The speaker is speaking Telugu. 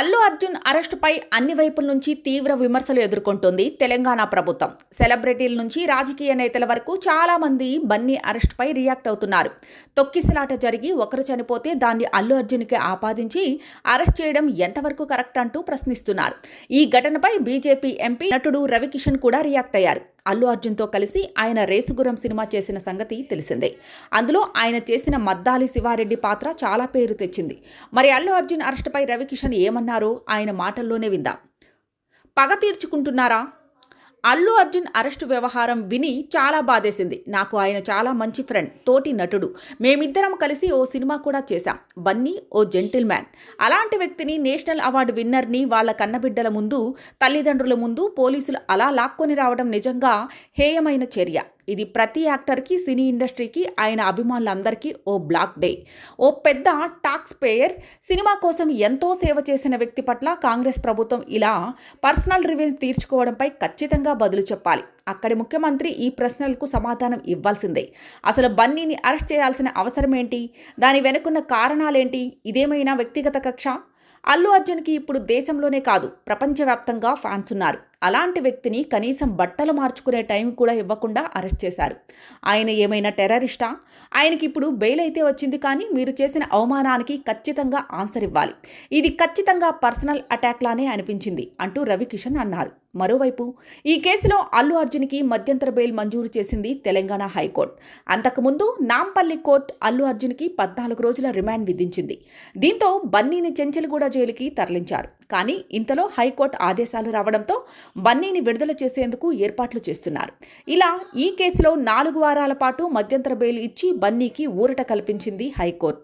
అల్లు అర్జున్ అరెస్టుపై అన్ని వైపుల నుంచి తీవ్ర విమర్శలు ఎదుర్కొంటోంది తెలంగాణ ప్రభుత్వం. సెలబ్రిటీల నుంచి రాజకీయ నేతల వరకు చాలామంది బన్నీ అరెస్టుపై రియాక్ట్ అవుతున్నారు. తొక్కిసలాట జరిగి ఒకరు చనిపోతే దాన్ని అల్లు అర్జున్కి ఆపాదించి అరెస్ట్ చేయడం ఎంతవరకు కరెక్ట్ అంటూ ప్రశ్నిస్తున్నారు. ఈ ఘటనపై బీజేపీ ఎంపీ నటుడు రవికిషన్ కూడా రియాక్ట్ అయ్యారు. అల్లు అర్జున్తో కలిసి ఆయన రేసుగురం సినిమా చేసిన సంగతి తెలిసిందే. అందులో ఆయన చేసిన మద్దాలి శివారెడ్డి పాత్ర చాలా పేరు తెచ్చింది. మరి అల్లు అర్జున్ అరెస్టుపై రవికిషన్ ఏమన్నారు? ఆయన మాటల్లోనే విందాం. పగ తీర్చుకుంటున్నారా? అల్లు అర్జున్ అరెస్టు వ్యవహారం విని చాలా బాధేసింది. నాకు ఆయన చాలా మంచి ఫ్రెండ్ తోటి నటుడు. మేమిద్దరం కలిసి ఓ సినిమా కూడా చేశాం. బన్నీ ఓ జెంటిల్మ్యాన్. అలాంటి వ్యక్తిని నేషనల్ అవార్డు విన్నర్ని వాళ్ళ కన్నబిడ్డల ముందు తల్లిదండ్రుల ముందు పోలీసులు అలా లాక్కొని రావడం నిజంగా హేయమైన చర్య. ఇది ప్రతి యాక్టర్కి సినీ ఇండస్ట్రీకి ఆయన అభిమానులందరికీ ఓ బ్లాక్ డే. ఓ పెద్ద టాక్స్ పేయర్ సినిమా కోసం ఎంతో సేవ చేసిన వ్యక్తి పట్ల కాంగ్రెస్ ప్రభుత్వం ఇలా పర్సనల్ రివెంజ్ తీర్చుకోవడంపై ఖచ్చితంగా బదులు చెప్పాలి. అక్కడి ముఖ్యమంత్రి ఈ ప్రశ్నలకు సమాధానం ఇవ్వాల్సిందే. అసలు బన్నీని అరెస్ట్ చేయాల్సిన అవసరం ఏంటి దాని వెనుకున్న కారణాలేంటి? ఇదేమైనా వ్యక్తిగత కక్ష? అల్లు అర్జున్కి ఇప్పుడు దేశంలోనే కాదు ప్రపంచవ్యాప్తంగా ఫ్యాన్స్ ఉన్నారు అలాంటి వ్యక్తిని కనీసం బట్టలు మార్చుకునే టైం కూడా ఇవ్వకుండా అరెస్ట్ చేశారు. ఆయన ఏమైనా టెర్రరిస్టా? ఆయనకి ఇప్పుడు బెయిల్ అయితే వచ్చింది కానీ మీరు చేసిన అవమానానికి ఖచ్చితంగా ఆన్సర్ ఇవ్వాలి. ఇది ఖచ్చితంగా పర్సనల్ అటాక్ లానే అనిపించింది అంటూ రవికిషన్ అన్నారు. మరోవైపు ఈ కేసులో అల్లు అర్జున్కి మధ్యంతర బెయిల్ మంజూరు చేసింది తెలంగాణ హైకోర్టు. అంతకుముందు నాంపల్లి కోర్టు అల్లు అర్జున్కి పద్నాలుగు రోజుల రిమాండ్ విధించింది. దీంతో బన్నీని చెంచెలగూడ జైలుకి తరలించారు. కానీ ఇంతలో హైకోర్టు ఆదేశాలు రావడంతో బన్నీని విడుదల చేసేందుకు ఏర్పాట్లు చేస్తున్నారు. ఇలా ఈ కేసులో నాలుగు వారాల పాటు మధ్యంతర బెయిల్ ఇచ్చి బన్నీకి ఊరట కల్పించింది హైకోర్టు.